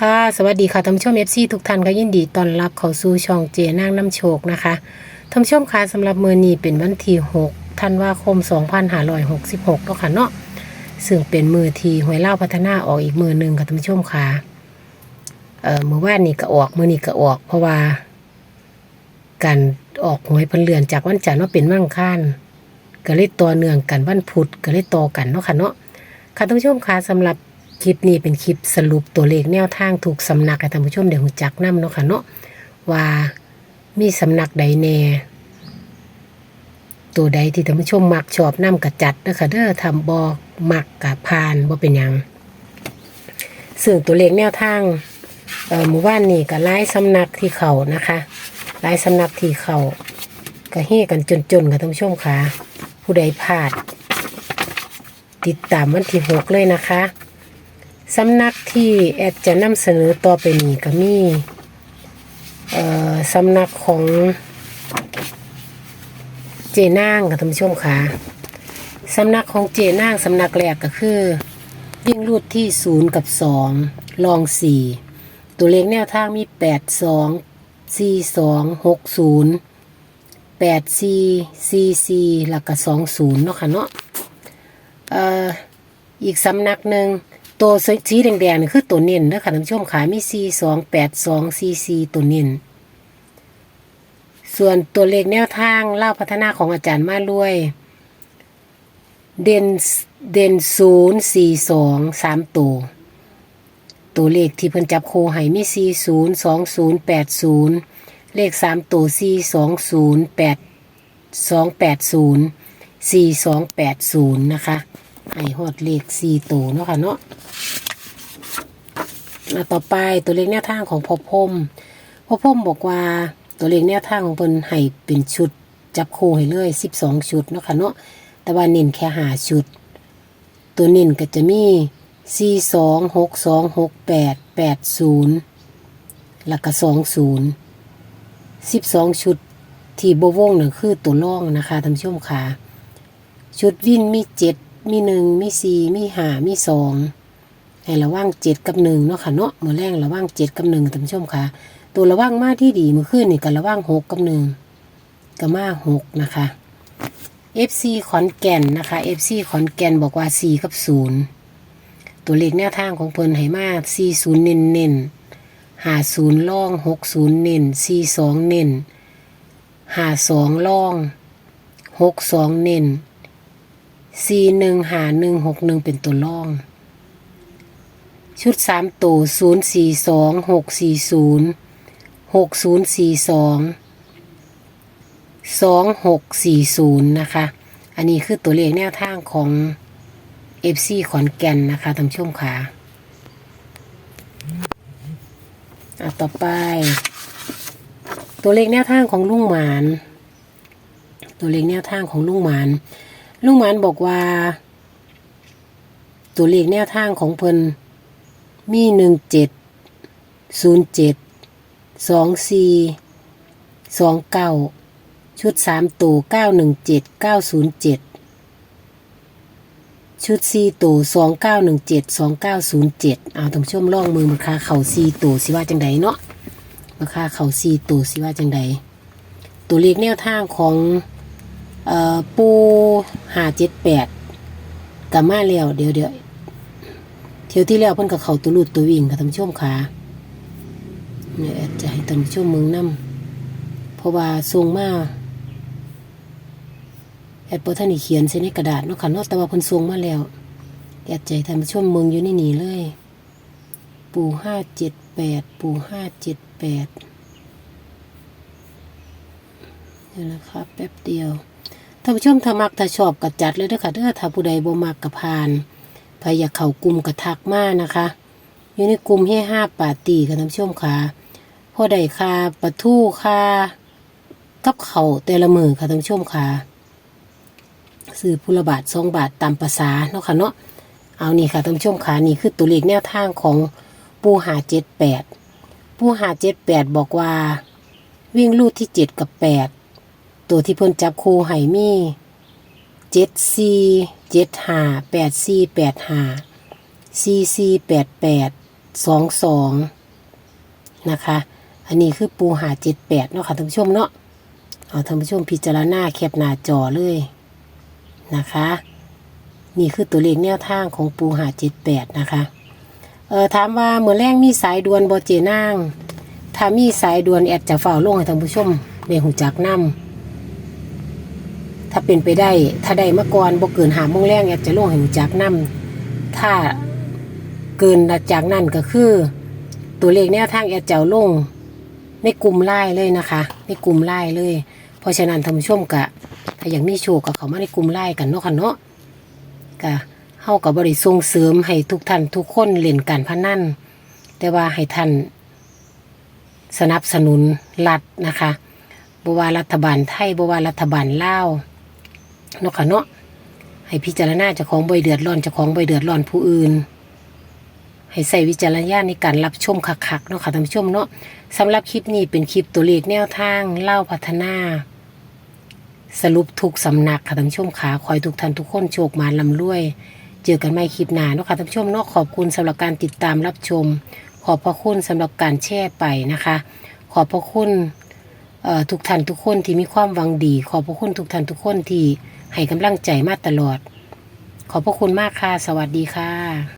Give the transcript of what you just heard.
ค่ะ สวัสดีค่ะท่านผู้ชมเอฟซีทุกท่านก็ยินดีต้อนรับเข้าสู่ช่องเจนางน้ำโชคนะคะท่านผู้ชมคะสำหรับมือนี้เป็นวันที่6ธันวาคม 2566แล้วค่ะเนาะซึ่งเป็นมือที่หวยเล่าพัฒนาออกอีกมือหนึ่งค่ะท่านผู้ชมค่ะเอ่อมือว่านนี่ก็ออกมือนี้ก็ออก เพราะว่า การออกหวยพันเลือนจากวันจันทร์ว่าเป็นวันอังคารก็เลยตัวเนื่องกันวันพุธก็เลยต่อกันเนาะค่ะเนาะค่ะท่านผู้ชมคะสำหรับ คลิปนี้เป็นคลิปสรุปตัวเลขแนวทางถูกสำนักให้ท่านผู้ชมเดี๋ยวหูจักนํเนาะค่ะเนาะว่ามีสำนักใดแน่ตัวใดที่ท่านผู้ชมมักชอบนํกระจัดเด้อค่ะเด้อทำบอมักกับพานบ่เป็นยังซึ่งตัวเลขแนวทางเอ่อหมู่บ้านนี่ก็หลายสำนักที่เขานะคะหลายสำนักที่เขาก็เฮกันจนๆค่ะท่านผู้ชมค่ะ ผู้ใดพลาด ติดตามวันที่หกเลยนะคะ สำนักที่แอดจะนำเสนอต่อไปนี้ก็มีเอ่อสำนักของเจนางค่ะท่านผู้ชมค่ะสำนักของเจนางสำนักแรกก็คือ วิ่งรูดที่ศูนย์กับสองลองสี่ตัวเลขแนวทางมีแปดสองสี่สองหกศูนย์แปดสี่สี่สี่แล้วก็สองศูนย์เนาะค่ะเนาะเอ่ออีกสำนักหนึ่ง ตัวสีแดงๆนี่คือตัวเน้นนะคะท่านผู้ชมขามี4 2 8 2 4 4ตัวเน้นส่วนตัวเลขแนวทางเล่าพัฒนาของอาจารย์มาลุยเด่นเด่นศูนย์สี่สองสามตัวตัวเลขที่เพิ่นจับโคให้มีสี่ศูนย์สองศูนย์แปดศูนย์เลขสามตัวสี่สองศูนย์แปดสองแปดศูนย์สี่สองแปดศูนย์นะคะ ให้ฮอดเลขสี่ตัวเนาะค่ะเนาะแล้วต่อไปตัวเลขแนวทางของพ่อพมพ่อพมบอกว่าตัวเลขแนวทางของเพิ่นให้เป็นชุดจับคู่ให้เลยสิบสองชุดเนาะค่ะเนาะแต่ว่าเน้นแค่หาชุด ตัวเน้นก็จะมีสี่สองหกสองหกแปดแปดศูนย์แล้วก็สองศูนย์สิบสองชุดที่โบวงน่ะคือตัวล่องนะคะท่านผู้ชมค่ะ ชุดวิ่นมีเจ็ด มีหนึ่งมีสี่มีห้ามีสองให้ระว่างเจ็ดกับหนึ่งเนาะค่ะเนาะมือแรงระว่างเจ็ดกับหนึ่งท่านผู้ชมค่ะ ตัวระว่างมาที่ดีมือขึ้นนี่ก็ระว่างหกกับหนึ่งก็มาหกนะคะ FC ขอนแก่นนะคะ FC ขอนแก่นบอกว่าสี่กับศูนย์ตัวเลขแนวทางของเพิ่นให้มาสี่ศูนย์เน้นเน้นห้าศูนย์ล่องหกศูนย์เน้นสี่สองเน้นห้าสองล่องหกสองเน้น สี่หนึ่งหาหนึ่งหกหนึ่งเป็นตัวล่อง ชุดสามตัวศูนย์สี่สองหกสี่ศูนย์หกศูนย์สี่สองสองหกสี่ศูนย์นะคะ อันนี้คือตัวเลขแนวทางของเอฟซีขอนแก่นนะคะท่านผู้ชมค่ะอะ ต่อไป ตัวเลขแนวทางของลุงหมาน ตัวเลขแนวทางของลุงหมาน ลุงหมานบอกว่า ตัวเลขแนวทางของเพิ่นมีหนึ่งเจ็ดศูนย์เจ็ดสองสี่สองเก้าชุดสามตัวเก้าหนึ่งเจ็ดเก้าศูนย์เจ็ดชุดสี่ตัวสองเก้าหนึ่งเจ็ดสองเก้าศูนย์เจ็ดเอาท่านผู้ชมล่องมือมาคาเข่าสี่ตัวสิว่าจังใดเนาะมาคาเข่าสี่ตัวสิว่าจังใดตัวเลขแนวทางของ เอ่อปูห้าเจ็ดแปดกับมาแล้วเดี๋ยวเดี๋ยวเที่ยวที่แล้วเพิ่นกับเขาตัวลูดตัววิ่งค่ะท่านผู้ชมค่ะเนี่ยจะให้ท่านชมเมืองน้ำเพราะว่าทรงมาแอดบ่ท่านี่เขียนใส่ในกระดาษเนาะค่ะเนาะแต่ว่าเพิ่นทรงมาแล้วแอดให้ท่านผู้ชมเมืองอยู่ในนี่เลย ปูห้าเจ็ดแปดปูห้าเจ็ดแปดนี่นะครับแป๊บเดียว ท่านผู้ชมถ้ามักถ้าชอบก็จัดเลยเด้อค่ะเด้อถ้าผู้ใดบ่มักก็ผ่านพยอยาเข้ากลุ่มก็ทักมานะคะ อยู่ในกลุ่มเฮห้าปาตีค่ะท่านผู้ชมค่ะพอได้ค่าปะทู่ค่ากับเขาแต่ละมือค่ะท่านผู้ชมค่ะซื้อพุละบาทสองบาทตามภาษาเนาะค่ะเนาะเอานี่ค่ะท่านผู้ชมค่ะนี่คือตัวเลขแนวทางของปูหาเจ็ดแปดปูหาเจ็ดแปดบอกว่า วิ่งลูดที่เจ็ดกับแปด ตัวที่เพิ่นจับคู่ให้มีเจ็ดสี่เจ็ดห้าแปดสี่แปดห้าสี่สี่แปดแปดสองสองนะคะ อันนี้คือปูหาเจ็ดแปดเนาะค่ะท่านผู้ชมเนาะเอาท่านผู้ชมพิจารณาแคปหน้าจอเลยนะคะ นี่คือตัวเลขแนวทางของปูหาเจ็ดแปดนะคะเออถามว่าเมื่อแรงมีสายด่วนบอเจนางถ้ามีสายด่วนแอดจะเฝ้าลงให้ท่านผู้ชมในหูจักนำ ถ้าเป็นไปได้ ถ้าได้มาก่อนบ่เกินหาโมงแรงแอดจะลงห้หูจักนำถ้าเกินจากนั้นก็คือ ตัวเลขแนวทางแอดจะเอาลงในกลุ่มไล่เลยนะคะ ในกลุ่มไล่เลย เพราะฉะนั้นท่านผู้ชมกะ ถ้าอยากมีโชคก็เข้ามาในกลุ่มไล่กันเนาะค่ะเนาะกะเฮากับบริส่งเสริมให้ทุกท่านทุกคนเล่นการพนันแต่ว่าให้ท่านสนับสนุนรัฐนะคะบว่ารัฐบาลไทยบว่ารัฐบาลลาว เนาะค่ะเนาะให้พิจารณาเจ้าของบ่อยเดือดร้อนเจ้าของบ่อยเดือดร้อนผู้อื่น ให้ใส่วิจารณญาณในการรับชมคักๆเนาะค่ะท่านผู้ชมเนาะสำหรับคลิปนี้เป็นคลิปตัวเลขแนวทางเล่าพัฒนา สรุปทุกสำนักค่ะท่านผู้ชมขาคอยทุกท่านทุกคนโชคมาลำรวย เจอกันไม่คลิปหน้าเนาะค่ะท่านผู้ชมเนาะขอบคุณสำหรับการติดตามรับชม ขอบพระคุณสำหรับการแชร์ไปนะคะ ขอบพระคุณทุกท่านทุกคนที่มีความหวังดี ขอบพระคุณทุกท่านทุกคนที่ ให้กำลังใจมาตลอด ขอบพระคุณมากค่ะ สวัสดีค่ะ